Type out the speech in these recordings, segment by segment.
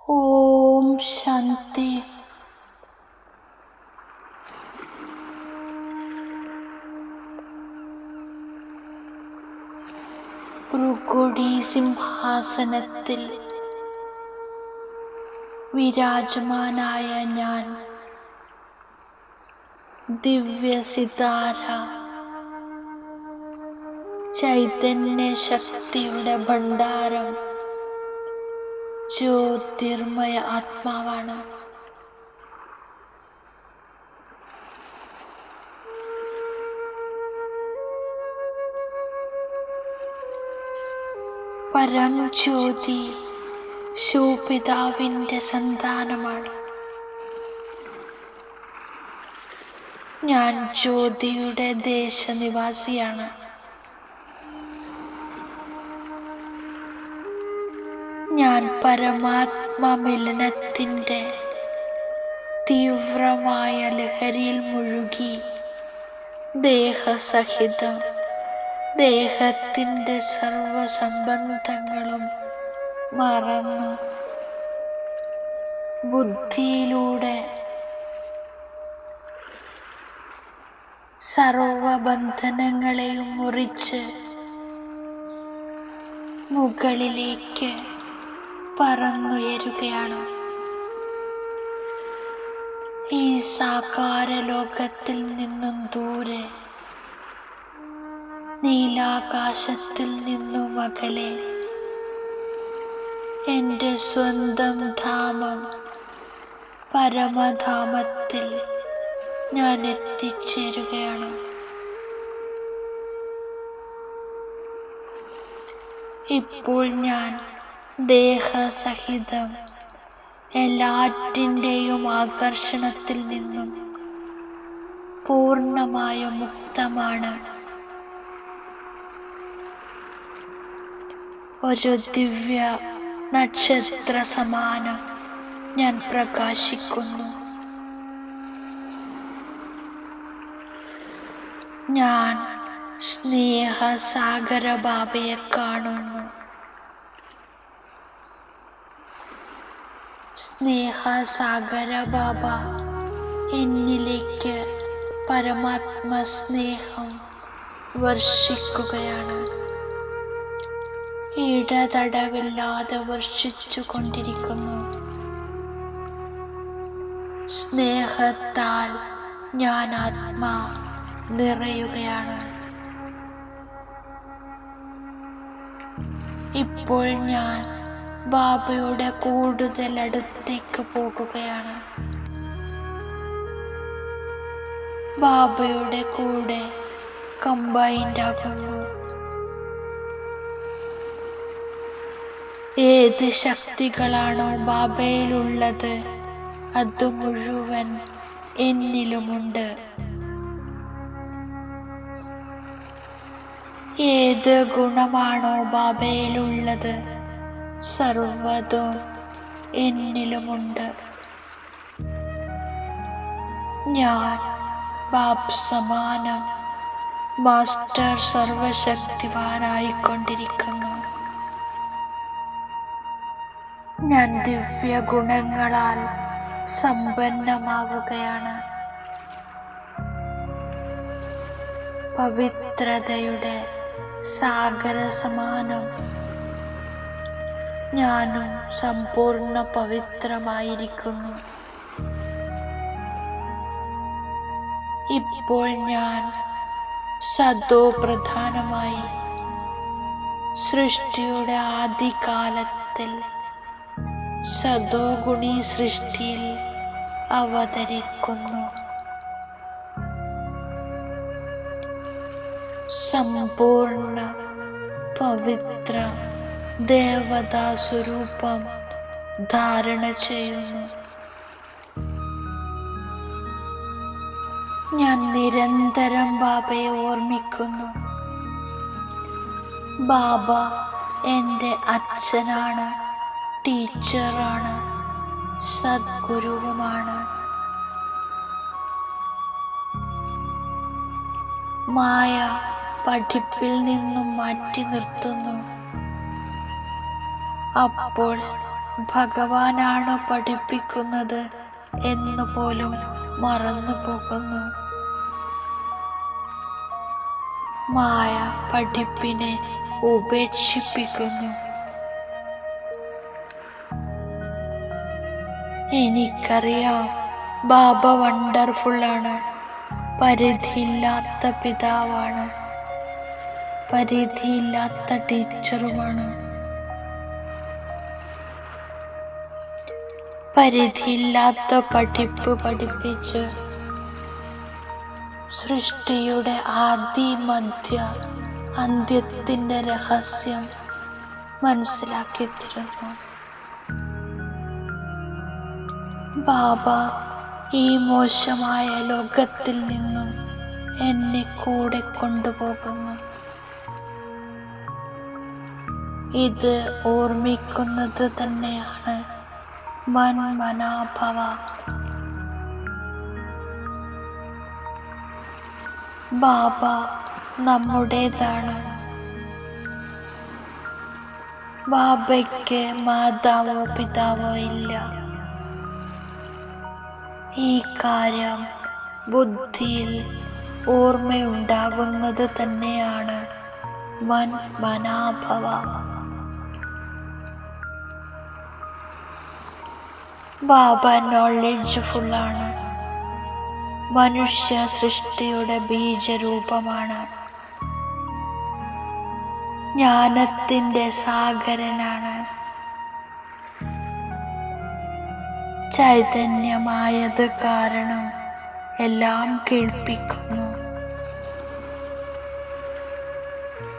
ഓം ശാന്തി. ഉൾക്കൊടി സിംഹാസനത്തിൽ വിരാജമാനായ ഞാൻ ദിവ്യ സിതാര ചൈതന്യ ശക്തിയുടെ ഭണ്ഡാരം ജ്യോതിർമയ ആത്മാവാണ്. പരം ജ്യോതി ശൂപിതാവിന്റെ സന്താനമാണ്. ഞാൻ ജ്യോതിയുടെ ദേശനിവാസിയാണ്. ഞാൻ പരമാത്മമിലനത്തിന്റെ തീവ്രമായ ലഹരിയിൽ മുഴുകി ദേഹസഹിതം ദേഹത്തിന്റെ സർവസംബന്ധങ്ങളും മറന്നു ബുദ്ധിയിലൂടെ സർവബന്ധനങ്ങളെയും മുറിച്ച് മുകളിലേക്ക് പറന്നുയരുകയാണ്. ഈ സാകാര ലോകത്തിൽ നിന്നും ദൂരെ നീലാകാശത്തിൽ നിന്നും അകലെ എന്റെ സ്വന്തം ധാമം പരമധാമത്തിൽ ഞാൻ എത്തിച്ചേരുകയാണ്. ഇപ്പോൾ ഞാൻ ദേഹസഹിതം എല്ലാറ്റിന്റെയും ആകർഷണത്തിൽ നിന്നും പൂർണമായ മുക്തമാണ്. ഒരു ദിവ്യ നക്ഷത്ര സമാനം ഞാൻ പ്രകാശിക്കുന്നു. ഞാൻ സ്നേഹസാഗര ബാബയെ കാണുന്നു. സ്നേഹസാഗര ബാബ എന്നിലേക്ക് പരമാത്മ സ്നേഹം വർഷിക്കുകയാണ്. ഇടതടവില്ലാതെ വർഷിച്ചു കൊണ്ടിരിക്കുന്നു സ്നേഹത്താൽ ഞാൻ ആത്മാ നിറയുകയാണ്. ഇപ്പോൾ ഞാൻ ബാബയുടെ കൂടുതൽ അടുത്തേക്ക് പോകുകയാണ്. ബാബയുടെ കൂടെ കമ്പൈൻഡ് ആകുന്നു. ഏത് ശക്തികളാണോ ബാബയിലുള്ളത് അത് മുഴുവൻ എന്നിലുമുണ്ട്. ഏത് ഗുണമാണോ ബാബയിലുള്ളത് സർവതും എന്നിലുമുണ്ട്. ഞാൻ ബാബ് സമാനം മാസ്റ്റർ സർവശക്തിവാനായിക്കൊണ്ടിരിക്കുന്നു. ഞാൻ ദിവ്യ ഗുണങ്ങളാൽ സമ്പന്നമാവുകയാണ്. പവിത്രതയുടെ സാഗര സമാനം ഞാനും സമ്പൂർണ പവിത്രമായിരിക്കുന്നു. ഇപ്പോൾ ഞാൻ സദോ പ്രധാനമായി സൃഷ്ടിയുടെ ആദികാലത്തിൽ സദോ ഗുണി സൃഷ്ടിയിൽ അവതരിക്കുന്നു. സമ്പൂർണ പവിത്ര ദേവതാ സ്വരൂപം ധാരണ ചെയ്യുന്നു. ഞാൻ നിരന്തരം ബാബയെ ഓർമ്മിക്കുന്നു. ബാബ എന്റെ അച്ഛനാണ് ടീച്ചറാണ് സദ്ഗുരുവുമാണ്. മായ പഠിപ്പിൽ നിന്നും മാറ്റി നിർത്തുന്നു. അപ്പോൾ ഭഗവാനാണ് പഠിപ്പിക്കുന്നത് എന്ന് പോലും മറന്നു പോകുന്നു. മായ പഠിപ്പിനെ ഉപേക്ഷിപ്പിക്കുന്നു. എനിക്കറിയാം ബാബ ആണ്. പരിധിയില്ലാത്ത പിതാവാണ്. പരിധിയില്ലാത്ത ടീച്ചറുമാണ്. പരിധിയില്ലാത്ത പഠിപ്പ് പഠിപ്പിച്ച് സൃഷ്ടിയുടെ ആദി മധ്യ അന്ത്യത്തിന്റെ രഹസ്യം മനസ്സിലാക്കി തരുന്നു ബാബ ഈ മോശമായ ലോകത്തിൽ നിന്നും എന്നെ കൂടെ കൊണ്ടുപോകുന്നു. ഇത് ഓർമ്മിക്കുന്നത് തന്നെയാണ് മന്മനാഭവ. ബാബ നമ്മുടേതാണ്. ബാബയ്ക്ക് മാതാവോ പിതാവോ ഇല്ല. ഈ കാര്യം ബുദ്ധിയിൽ ഓർമ്മയുണ്ടാകുന്നത് തന്നെയാണ് മൻ മനാഭവ ബാബ നോളജ് ഫുള്ളാണ് മനുഷ്യ സൃഷ്ടിയുടെ ബീജരൂപമാണ്. ജ്ഞാനത്തിന്റെ സാഗരനാണ്. ചൈതന്യമായത് കാരണം എല്ലാം കേൾപ്പിക്കുന്നു.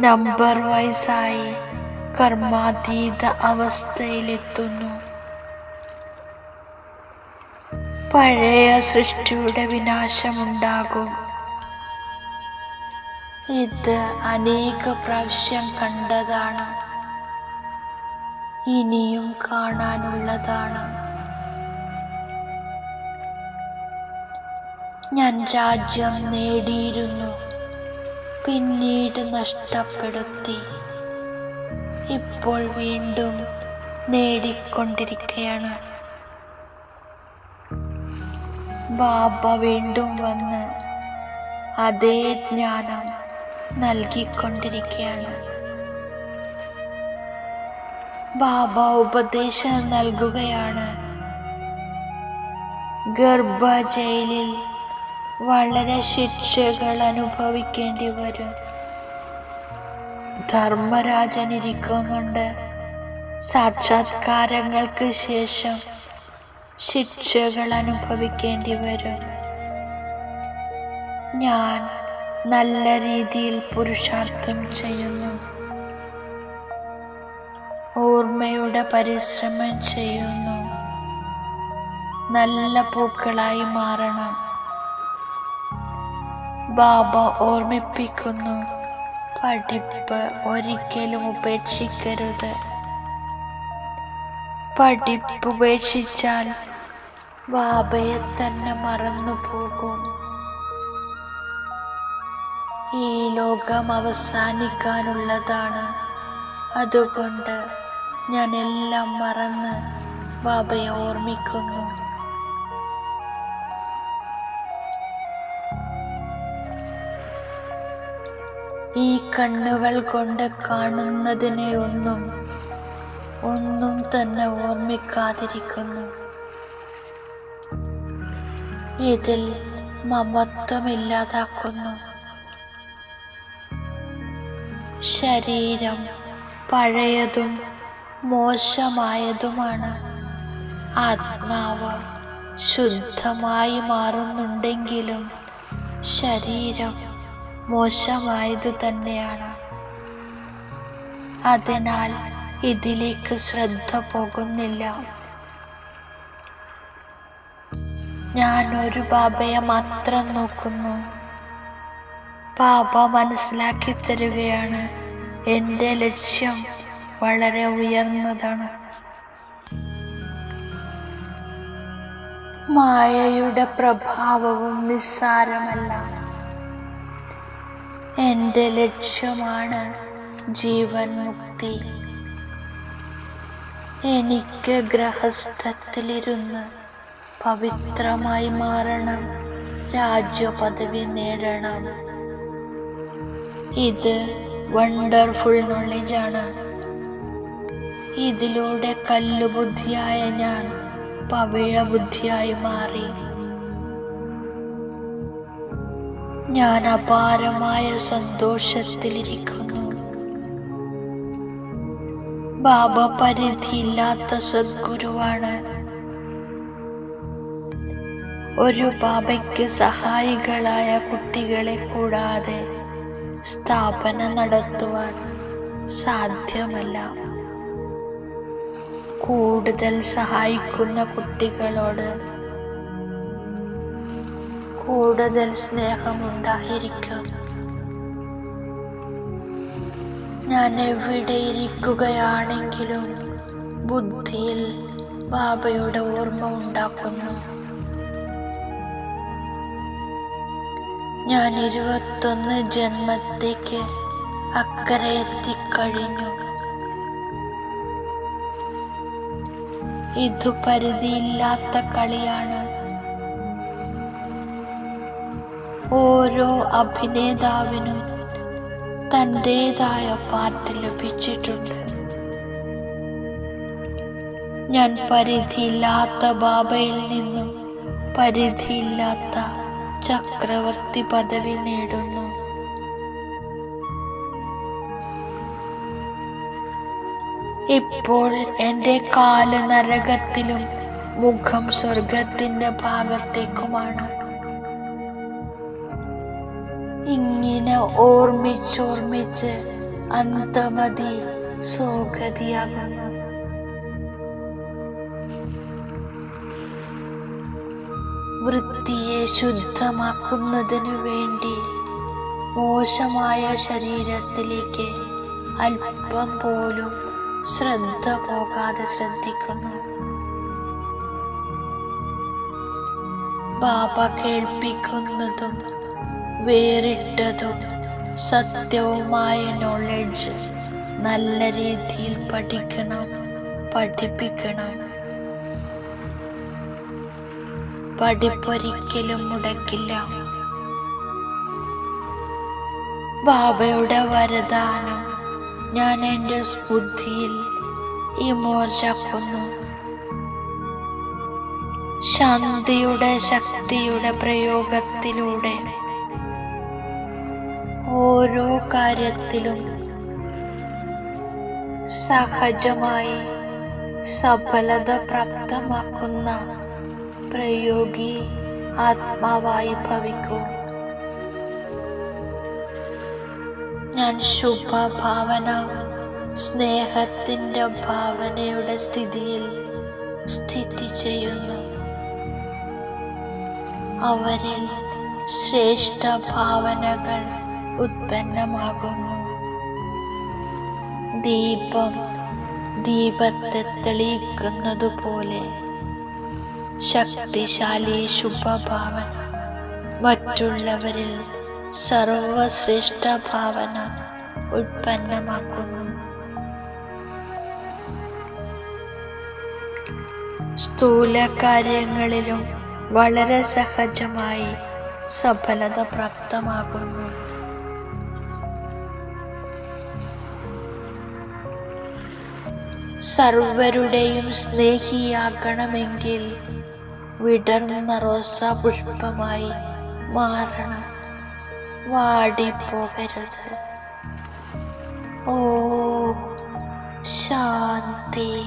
നമ്പർ വൈസായി കർമാതീത അവസ്ഥയിലെത്തുന്നു. പഴയ സൃഷ്ടിയുടെ വിനാശമുണ്ടാകും. ഇത് അനേക പ്രാവശ്യം കണ്ടതാണ്. ഇനിയും കാണാനുള്ളതാണ്. ഞാൻ രാജ്യം നേടിയിരുന്നു പിന്നീട് നഷ്ടപ്പെടുത്തി. ഇപ്പോൾ വീണ്ടും നേടിക്കൊണ്ടിരിക്കുകയാണ്. ബാബ വീണ്ടും വന്ന് അതേ ജ്ഞാനം നൽകിക്കൊണ്ടിരിക്കുകയാണ്. ബാബ ഉപദേശം നൽകുകയാണ്. ഗർഭ ജയിലിൽ വളരെ ശിക്ഷകൾ അനുഭവിക്കേണ്ടി വരും. ധർമ്മരാജൻ ഇരിക്കുന്നുണ്ട് സാക്ഷാത്കാരങ്ങൾക്ക് ശേഷം ശിക്ഷകൾ അനുഭവിക്കേണ്ടി വരും ഞാൻ നല്ല രീതിയിൽ പുരുഷാർത്ഥം ചെയ്യുന്നു. ഓർമ്മയുടെ പരിശ്രമം ചെയ്യുന്നു. നല്ല പൂക്കളായി മാറണം. ബാബ ഓർമ്മിപ്പിക്കുന്നു പഠിപ്പ് ഒരിക്കലും ഉപേക്ഷിക്കരുത്. പഠിപ്പ് ഉപേക്ഷിച്ചാൽ ബാബയെ തന്നെ മറന്നു പോകും. ഈ ലോകം അവസാനിക്കാനുള്ളതാണ്. അതുകൊണ്ട് ഞാൻ എല്ലാം മറന്ന് ബാബയെ ഓർമ്മിക്കുന്നു. ഈ കണ്ണുകൾ കൊണ്ട് കാണുന്നതിനെ ഒന്നും ഒന്നും തന്നെ ഓർമ്മിക്കാതിരിക്കുന്നു. ഇതിൽ മമത്വമില്ലാതാക്കുന്നു ശരീരം പഴയതും മോശമായതുമാണ്. ആത്മാവ് ശുദ്ധമായി മാറുന്നുണ്ടെങ്കിലും ശരീരം മോശമായതു തന്നെയാണ്. അതിനാൽ ഇതിലേക്ക് ശ്രദ്ധ പോകുന്നില്ല. ഞാൻ ഒരു ബാബയെ മാത്രം നോക്കുന്നു. ബാബ മനസ്സിലാക്കി തരുകയാണ്. എന്റെ ലക്ഷ്യം വളരെ ഉയർന്നതാണ്. മായയുടെ പ്രഭാവവും നിസ്സാരമല്ല. എന്റെ ലക്ഷ്യമാണ് ജീവൻ മുക്തി. എനിക്ക് ഗ്രഹസ്ഥത്തിലിരുന്ന് പവിത്രമായി മാറണം. രാജ്യപദവി നേടണം. ഇത് വണ്ടർഫുൾ നോളജാണ് ഇതിലൂടെ കല്ലുബുദ്ധിയായ ഞാൻ പവിഴ ബുദ്ധിയായി മാറി. ഞാൻ അപാരമായ സന്തോഷത്തിലിരിക്കുന്നു. ബാബ പരിധിയില്ലാത്ത സദ്ഗുരുവാണ്. ഒരു ബാബയ്ക്ക് സഹായികളായ കുട്ടികളെ കൂടാതെ സ്ഥാപനം നടത്തുവാൻ സാധ്യമല്ല. കൂടുതൽ സഹായിക്കുന്ന കുട്ടികളോട് കൂടുതൽ സ്നേഹമുണ്ടായിരിക്കും. ഞാൻ എവിടെ ഇരിക്കുകയാണെങ്കിലും ബുദ്ധിയിൽ ബാബയുടെ ഓർമ്മ ഉണ്ടാക്കുന്നു. ഞാൻ ഇരുപത്തൊന്ന് ജന്മത്തേക്ക് അക്കരെ എത്തിക്കഴിഞ്ഞു. ഇതു പരിധിയില്ലാത്ത കളിയാണ്. ഓരോ അഭിനേതാവിനും തന്റെതായ പാട്ട് ലഭിച്ചിട്ടുണ്ട്. ഞാൻ പരിധിയില്ലാത്ത ബാബയിൽ നിന്നും പരിധിയില്ലാത്ത ചക്രവർത്തി പദവി നേടുന്നു. ഇപ്പോൾ എന്റെ കാൽ നരകത്തിലും മുഖം സ്വർഗത്തിന്റെ ഭാഗത്തേക്കുമാണ്. ഇങ്ങനെ ഓർമ്മിച്ചോർമ്മിച്ച് അന്തമതി സുഗതിയാകുന്നു. വൃത്തിയെ ശുദ്ധമാക്കുന്നതിനു വേണ്ടി മോശമായ ശരീരത്തിലേക്ക് അല്പം പോലും ശ്രദ്ധ പോകാതെ ശ്രദ്ധിക്കുന്നു. ബാബ കേൾപ്പിക്കുന്നതും വേറിട്ടതും സത്യവുമായ നോളജ് നല്ല രീതിയിൽ പഠിക്കണം പഠിപ്പിക്കണം. പഠിപ്പൊരിക്കലും മുടക്കില്ല. ബാബയുടെ വരദാനം ഞാൻ എന്റെ ബുദ്ധിയിൽ ഈ മോർച്ചക്കുന്നു ശാന്തിയുടെ ശക്തിയുടെ പ്രയോഗത്തിലൂടെ ഓരോ കാര്യത്തിലും സഹജമായി സഫലത പ്രാപ്തമാക്കുന്ന പ്രയോഗി ആത്മാവായി ഭവിക്കൂ. ഞാൻ ശുഭഭാവന സ്നേഹത്തിന്റെ ഭാവനയുടെ സ്ഥിതിയിൽ സ്ഥിതി ചെയ്യുന്നു. അവരിൽ ശ്രേഷ്ഠ ഭാവനകൾ ഉത്പന്നമാകുന്നു. ദീപം ദീപത്തെ തെളിയിക്കുന്നതുപോലെ ശക്തിശാലി ശുഭഭാവന മറ്റുള്ളവരിൽ സർവശ്രേഷ്ഠ ഭാവന ഉത്പന്നമാക്കുന്നു. സ്ഥൂല കാര്യങ്ങളിലും വളരെ സഹജമായി സഫലത പ്രാപ്തമാകുന്നു. സർവരുടെയും സ്നേഹിയാകണമെങ്കിൽ വിടർന്ന റോസാ പുഷ്പമായി മാറണം. വാടിപ്പോകരുത്. ഓ ശാന്തി.